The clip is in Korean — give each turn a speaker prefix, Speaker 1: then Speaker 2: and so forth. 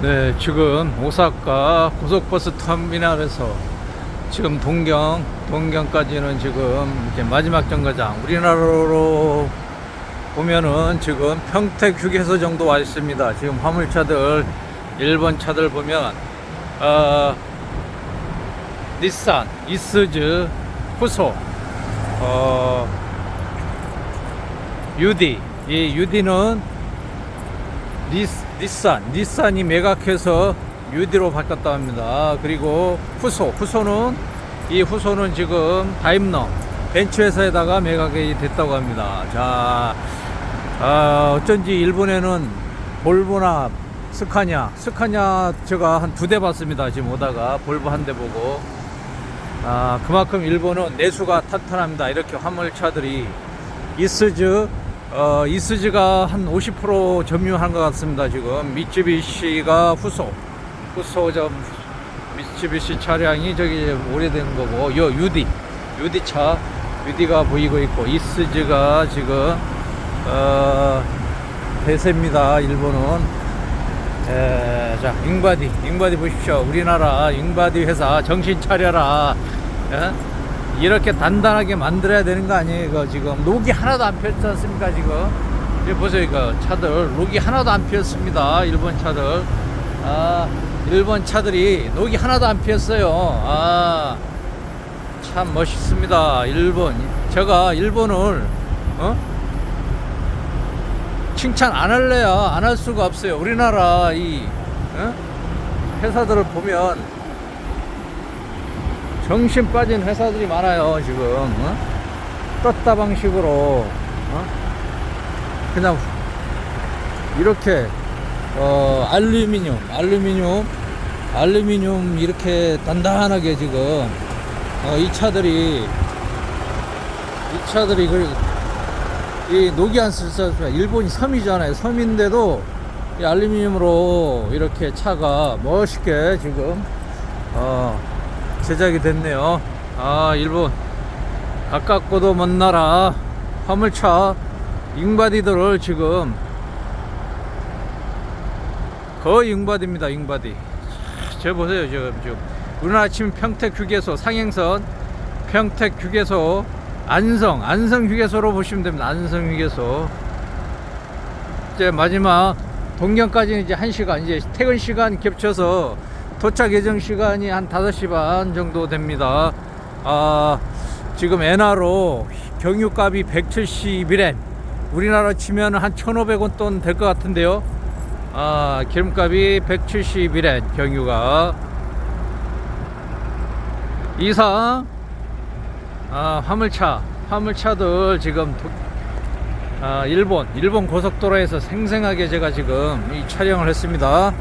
Speaker 1: 네, 지금 오사카 고속버스 터미널에서 지금 동경, 동경까지는 지금 이제 마지막 정거장, 우리나라로 보면은 지금 평택 휴게소 정도 와 있습니다. 지금 화물차들, 일본 차들 보면, 어, 닛산, 이스즈, 후소, 어, 유디, 이 유디는 니스, 닛산, 닛산이 매각해서 유디로 바뀌었다 합니다. 그리고 후소, 후소는 이 후소는 지금 다임러 벤츠 회사에다가 매각이 됐다고 합니다. 자, 아, 어쩐지 일본에는 볼보나 스카냐, 스카냐 제가 한 두 대 봤습니다. 지금 오다가 볼보 한 대 보고. 아, 그만큼 일본은 내수가 탄탄합니다. 이렇게 화물차들이 이스즈 어, 이스즈가 한 50% 점유한 것 같습니다. 지금 미쯔비시가 후소, 후소 점 미쯔비시 차량이 저기 오래된 거고, 요 유디, 유디 차, 유디가 보이고 있고, 이스즈가 지금 어, 대세입니다. 일본은. 에, 자, 잉바디, 잉바디 보십시오. 우리나라 잉바디 회사 정신 차려라. 예? 이렇게 단단하게 만들어야 되는 거 아니에요? 이거 지금 녹이 하나도 안 폈지 않습니까? 지금 여기 보세요, 이거 차들 녹이 하나도 안 피었습니다. 일본 차들. 아, 일본 차들이 녹이 하나도 안 피었어요. 아, 참 멋있습니다. 일본. 제가 일본을 어? 칭찬 안 할래야 안 할 수가 없어요. 우리나라 이 어? 회사들을 보면 정신 빠진 회사들이 많아요 지금 어? 떴다 방식으로 어? 그냥 이렇게 어, 알루미늄 알루미늄 알루미늄 이렇게 단단하게 지금 어, 이 차들이 이 차들이 그, 이 녹이 안 쓸수가 일본이 섬이잖아요 섬인데도 이 알루미늄으로 이렇게 차가 멋있게 지금 어, 제작이 됐네요. 아, 일본. 가깝고도 먼 나라 화물차 잉바디들을 지금 거의 잉바디입니다. 잉바디. 저 보세요. 지금 지금 우리나라 치면 평택 휴게소 상행선 평택 휴게소 안성 안성 휴게소로 보시면 됩니다. 안성 휴게소. 이제 마지막 동경까지는 이제 1시간 이제 퇴근 시간 겹쳐서 도착 예정 시간이 한 5시 반 정도 됩니다. 아, 지금 엔화로 경유값이 171엔. 우리나라 치면 한 1,500원 돈 될 것 같은데요. 아, 기름값이 171엔 경유가. 이상 아, 화물차, 화물차들 지금 도, 아, 일본, 일본 고속도로에서 생생하게 제가 지금 이 촬영을 했습니다.